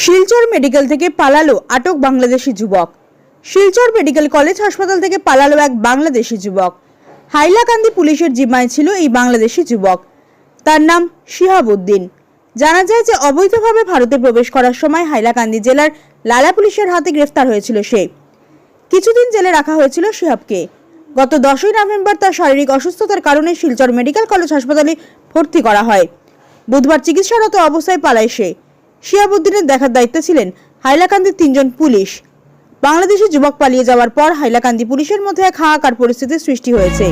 Silchar medical থেকে পালালো আটক বাংলাদেশি যুবক। শিলচর মেডিকেল কলেজ হাসপাতাল থেকে পালালো এক বাংলাদেশি যুবক। হাইলাকান্দি পুলিশের জিম্মায় ছিল এই বাংলাদেশি যুবক। তার নাম শিহাবুদ্দিন। জানা যায় যে অবৈধভাবে ভারতে প্রবেশ করার সময় হাইলাকান্দি জেলার লালা পুলিশের হাতে গ্রেফতার হয়েছিল সে। কিছুদিন জেলে রাখা হয়েছিল শিহাবকে। গত দশই নভেম্বর তার শারীরিক অসুস্থতার কারণে শিলচর মেডিকেল কলেজ হাসপাতালে ভর্তি করা হয়। বুধবার চিকিৎসারত অবস্থায় পালায় সে। শিয়াবুদ্দিনের দেখার দায়িত্বে ছিলেন হাইলাকান্দির তিনজন পুলিশ। বাংলাদেশে যুবক পালিয়ে যাওয়ার পর হাইলাকান্দি পুলিশের মধ্যে এক হাহাকার পরিস্থিতির সৃষ্টি হয়েছে।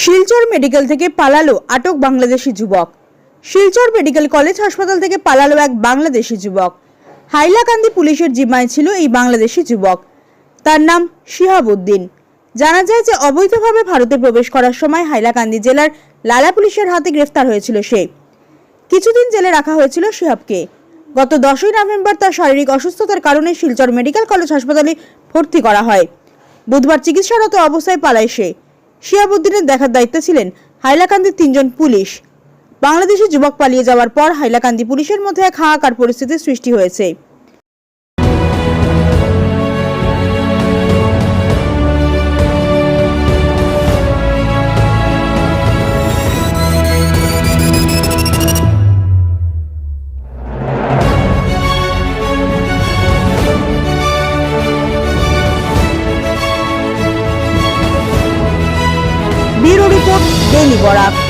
শিলচর মেডিকেল থেকে পালালো আটক বাংলাদেশি যুবক। শিলচর মেডিকেল কলেজ হাসপাতাল থেকে পালালো এক বাংলাদেশি যুবক। হাইলাকান্দি পুলিশের জিম্মায় ছিল এই বাংলাদেশি যুবক। তার নাম শিহাবুদ্দিন। জানা যায় যে অবৈধভাবে ভারতে প্রবেশ করার সময় হাইলাকান্দি জেলার লালা পুলিশের হাতে গ্রেফতার হয়েছিল সে। কিছুদিন জেলে রাখা হয়েছিল শিহাবকে। গত দশই নভেম্বর তার শারীরিক অসুস্থতার কারণে শিলচর মেডিকেল কলেজ হাসপাতালে ভর্তি করা হয়। বুধবার চিকিৎসারত অবস্থায় পালায় সে। শিয়াবুদ্দিনের দেখার দায়িত্বে ছিলেন হাইলাকান্দির তিনজন পুলিশ। বাংলাদেশে যুবক পালিয়ে যাওয়ার পর হাইলাকান্দি পুলিশের মধ্যে এক হাহাকার পরিস্থিতির সৃষ্টি হয়েছে। রিপোর্ট বরাক।